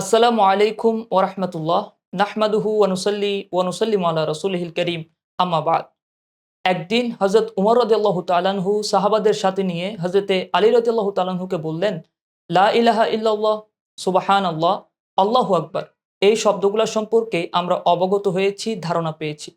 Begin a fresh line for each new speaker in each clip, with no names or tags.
আসসালামু আলাইকুম ওরহমতুল্লাহ নাহমাদুহু ওয়ানুসল্লি ওয়ানুসল্লিম আল্লাহ রসুলহিল করিম। আমাবাদ একদিন হজরত উমর রদিয়াল্লাহ তালানহু সাহাবাদের সাথে নিয়ে হজরতে আলী রদিয়াল্লাহ তালানহুকে বললেন, লা ইলাহা ইল্লাল্লাহ সুবাহান আল্লাহ আল্লাহু আকবার। এই শব্দগুলো সম্পর্কে আমরা অবগত হয়েছি, ধারণা পেয়েছি।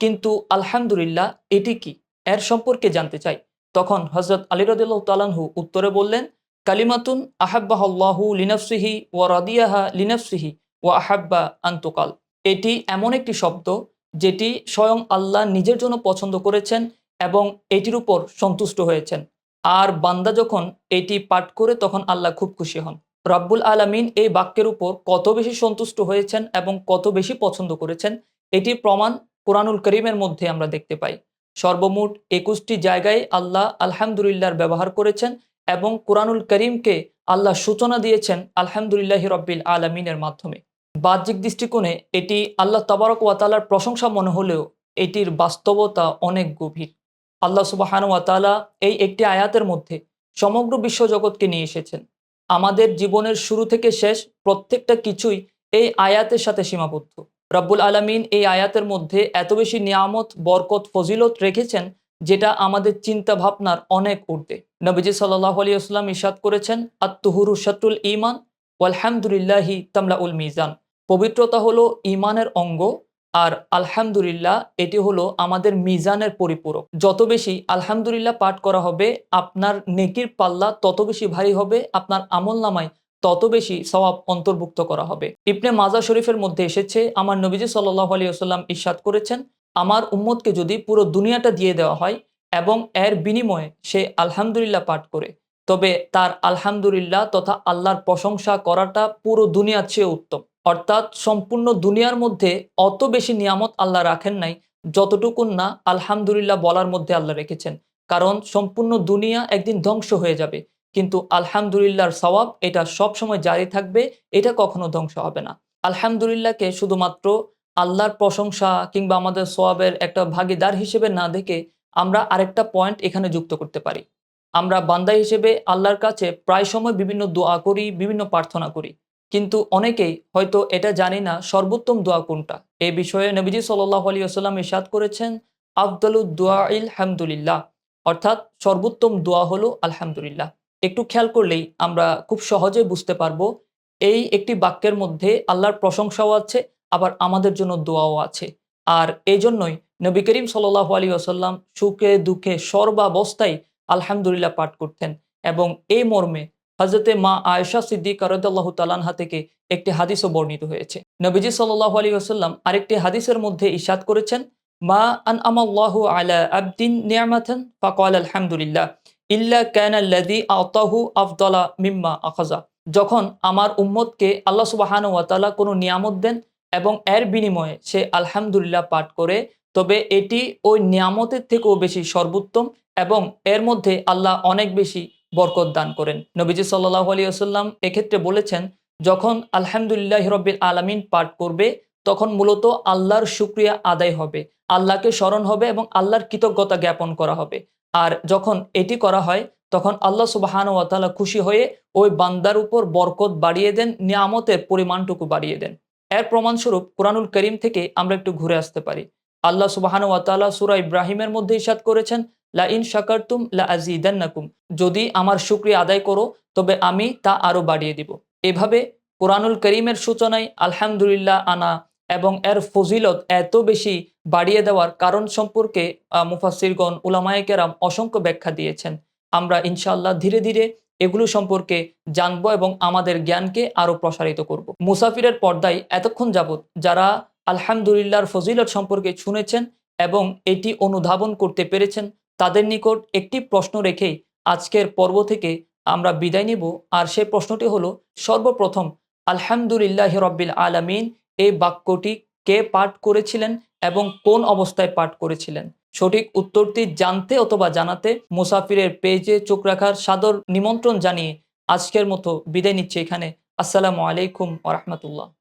কিন্তু আলহামদুলিল্লাহ এটি কি? এর সম্পর্কে জানতে চাই। তখন হজরত আলী রদিল্লাহ তালানহু উত্তরে বললেন কালিমাতুন আহাব্বাহ আল্লাহু লিনফসিহি ও রাদিয়াহা লিনফসিহি ও আহাব্বা আন্তকাল এটি এমন একটি শব্দ যেটি স্বয়ং আল্লাহ নিজের জন্য পছন্দ করেছেন এবং এটির উপর সন্তুষ্ট হয়েছেন। আর বান্দা যখন এটি পাঠ করে তখন আল্লাহ খুব খুশি হন। রব্বুল আলমিন এই বাক্যের উপর কত বেশি সন্তুষ্ট হয়েছেন এবং কত বেশি পছন্দ করেছেন, এটির প্রমাণ কোরআনুল করিমের মধ্যে আমরা দেখতে পাই। সর্বমোট একুশটি জায়গায় আল্লাহ আলহামদুলিল্লাহর ব্যবহার করেছেন এবং কোরআনুল করিমকে আল্লাহ সূচনা দিয়েছেন আলহামদুলিল্লাহ রব্বিল আলমিনের মাধ্যমে। বাহ্যিক দৃষ্টিকোণে এটি আল্লাহ তবারক ওয়াতালার প্রশংসা মনে হলেও এটির বাস্তবতা অনেক গভীর। আল্লাহ সুবাহান ওয়াতালা এই একটি আয়াতের মধ্যে সমগ্র বিশ্বজগৎকে নিয়ে এসেছেন। আমাদের জীবনের শুরু থেকে শেষ প্রত্যেকটা কিছুই এই আয়াতের সাথে সীমাবদ্ধ। রব্বুল আলমিন এই আয়াতের মধ্যে এত বেশি নিয়ামত, বরকত, ফজিলত রেখেছেন যেটা আমাদের চিন্তা ভাবনার অনেক ঊর্ধ্বে। নবীজি সাল্লাহ আলী আসলাম ইসাদ করেছেন আত্মহুরু শত্রুল ইমান ওয়ালহামদুলিল্লাহি তামলা উল মিজান। পবিত্রতা হলো ইমানের অঙ্গ, আর আলহামদুলিল্লাহ এটি হলো আমাদের মিজানের পরিপূরক। যত বেশি আলহামদুলিল্লাহ পাঠ করা হবে, আপনার নেকির পাল্লা তত বেশি ভারী হবে, আপনার আমল নামায় তত বেশি সওয়াব অন্তর্ভুক্ত করা হবে। ইবনে মাজা শরীফের মধ্যে এসেছে, আমার নবীজি সাল্লাহ আলী আসাল্লাম ইস্বাদ করেছেন আমার উম্মতকে যদি পুরো দুনিয়াটা দিয়ে দেওয়া হয় এবং এর বিনিময়ে সে আলহামদুলিল্লাহ পাঠ করে, তবে তার আলহামদুলিল্লাহ তথা আল্লাহর প্রশংসা করাটা পুরো দুনিয়ার চেয়ে উত্তম। অর্থাৎ সম্পূর্ণ দুনিয়ার মধ্যে অত বেশি নিয়ামত আল্লাহ রাখেন নাই যতটুকুন না আলহামদুলিল্লাহ বলার মধ্যে আল্লাহ রেখেছেন। কারণ সম্পূর্ণ দুনিয়া একদিন ধ্বংস হয়ে যাবে, কিন্তু আলহামদুলিল্লাহর সওয়াব এটা সব সময় জারি থাকবে, এটা কখনো ধ্বংস হবে না। আলহামদুলিল্লাহকে শুধুমাত্র আল্লাহর প্রশংসা কিংবা আমাদের সোয়াবের একটা ভাগিদার হিসেবে না দেখে আমরা আরেকটা পয়েন্ট এখানে যুক্ত করতে পারি। আমরা বান্দা হিসেবে আল্লাহর কাছে প্রায় সময় বিভিন্ন দোয়া করি, বিভিন্ন প্রার্থনা করি। কিন্তু অনেকেই হয়তো এটা জানি না সর্বোত্তম দোয়া কোনটা। এ বিষয়ে নবীজি সাল্লাহ আলী আসাল্লাম ইসাদ করেছেন আফদলুদ্দোয়া ইল হামদুলিল্লাহ। অর্থাৎ সর্বোত্তম দোয়া হলো আলহামদুলিল্লাহ। একটু খেয়াল করলেই আমরা খুব সহজে বুঝতে পারব, এই একটি বাক্যের মধ্যে আল্লাহর প্রশংসাও আছে আবার আমাদের জন্য দোয়াও আছে। আর এই জন্যই নবী করিম সাল্লাহ আলী আসাল্লাম সুখে দুঃখে সর্বাবস্থায় আলহামদুলিল্লাহ পাঠ করতেন এবং এই মর্মে হজরতে মা আয়সা সিদ্দিক করদাল্লাহ তালানহা থেকে একটি হাদিসও বর্ণিত হয়েছে। নবীজি সাল্লাহ আলী আসাল্লাম আরেকটি হাদিসের মধ্যে ইশাদ করেছেন, মা আন আমাল্লাহু আলা আবদিন নিয়ামাথান ফাকাল আলহামদুলিল্লাহ, ইল্লা ক্যান আল্লাদি আতাহু আফদলা মিম্মা আখাজা যখন আমার উম্মতকে আল্লাহ সুবাহান ওয়াতালা কোনো নিয়ামত দেন এবং এর বিনিময়ে সে আলহামদুলিল্লাহ পাঠ করে, তবে এটি ওই নিয়ামতের থেকেও বেশি সর্বোত্তম এবং এর মধ্যে আল্লাহ অনেক বেশি বরকত দান করেন। নবীজি সাল্লাহ আলী আসাল্লাম এক্ষেত্রে বলেছেন, যখন আলহামদুলিল্লাহ রব্বিল আলমিন পাঠ করবে, তখন মূলত আল্লাহর শুক্রিয়া আদায় হবে, আল্লাহকে স্মরণ হবে এবং আল্লাহর কৃতজ্ঞতা জ্ঞাপন করা হবে। আর যখন এটি করা হয়, তখন আল্লাহ সুবাহান ওয়াতালা খুশি হয়ে ওই বান্দার উপর বরকত বাড়িয়ে দেন, নিয়ামতের পরিমাণটুকু বাড়িয়ে দেন। এর প্রমাণস্বরূপ কোরআনুল করিম থেকে আমরা একটু ঘুরে আসতে পারি। আল্লাহ সুবাহান ওয়াতালা সুরা ইব্রাহিমের মধ্যে ইসাদ করেছেন, লা ইন শাকারতুম লা আজিদান্নাকুম যদি আমার শুক্রিয়া আদায় করো, তবে আমি তা আরও বাড়িয়ে দিব। এভাবে কোরআনুল করিমের সূচনায় আলহামদুলিল্লাহ আনা এবং এর ফজিলত এত বেশি বাড়িয়ে দেওয়ার কারণ সম্পর্কে মুফাসিরগণ উলামায়ে কেরাম অসংখ্য ব্যাখ্যা দিয়েছেন। আমরা ইনশাল্লাহ ধীরে ধীরে এগুলো সম্পর্কে জানব এবং আমাদের জ্ঞানকে আরও প্রসারিত করব। মুসাফিরের পর্দায় এতক্ষণ যাবৎ যারা আলহামদুলিল্লাহর ফজিলত সম্পর্কে শুনেছেন এবং এটি অনুধাবন করতে পেরেছেন, তাদের নিকট একটি প্রশ্ন রেখেই আজকের পর্ব থেকে আমরা বিদায় নিব আর সে প্রশ্নটি হলো, সর্বপ্রথম, আলহামদুলিল্লাহ রব্বিল আলমিন, এই বাক্যটি কে পাঠ করেছিলেন এবং কোন অবস্থায় পাঠ করেছিলেন সঠিক উত্তরটি জানতে অথবা জানাতে মুসাফিরের পেজে চোখ রাখার সাদর নিমন্ত্রণ জানিয়ে আজকের মতো বিদায় নিচ্ছে এখানে। আসসালামু আলাইকুম ওরহমতুল্লাহ